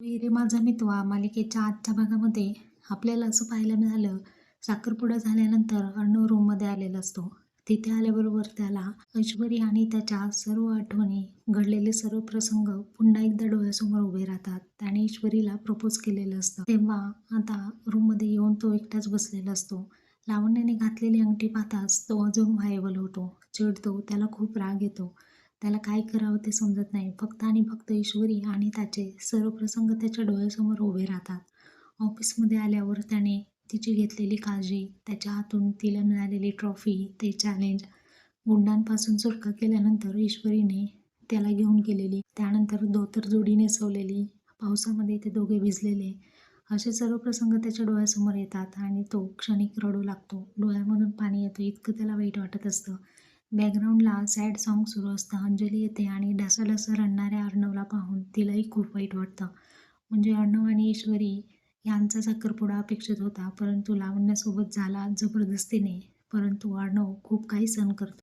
रे माझा मितवा मालिकेच्या आजच्या भागामध्ये आपल्याला असं पाहायला मिळालं साखरपुडा झाल्यानंतर अर्णव रूममध्ये आलेला असतो. तिथे आल्याबरोबर त्याला ऐश्वरी आणि त्याच्या सर्व आठवणी घडलेले सर्व प्रसंग पुन्हा एकदा डोळ्यासमोर उभे राहतात. त्याने ईश्वरीला प्रपोज केलेलं असतं. तेव्हा आता रूममध्ये येऊन तो एकटाच बसलेला असतो. लावण्याने घातलेली अंगठी पाहताच तो अजून व्हायबल होतो. चिडतो त्याला खूप राग येतो. त्याला काय करावं ते समजत नाही. फक्त आणि फक्त ईश्वरी आणि त्याचे सर्व प्रसंग त्याच्या डोळ्यासमोर उभे राहतात. ऑफिसमध्ये आल्यावर त्याने तिची घेतलेली काळजी त्याच्या हातून तिला मिळालेली ट्रॉफी ते चॅलेंज गुंडांपासून सुटका केल्यानंतर ईश्वरीने त्याला घेऊन गेलेली. त्यानंतर धोतर जोडी नेसवलेली. पावसामध्ये ते दोघे भिजलेले. असे सर्व प्रसंग त्याच्या डोळ्यासमोर येतात आणि तो क्षणिक रडू लागतो. डोळ्यामधून पाणी येतं. इतकं त्याला वाईट वाटत असतं. बॅकग्राऊंडला सॅड सॉन्ग सुरू असतं. अंजली येते आणि ढासाढासा रडणाऱ्या अर्णवला पाहून तिलाही खूप वाईट वाटतं. म्हणजे अर्णव आणि ईश्वरी यांचा साखरपुडा अपेक्षित होता परंतु लावण्यासोबत झाला जबरदस्तीने. परंतु अर्णव खूप काही सहन करतो.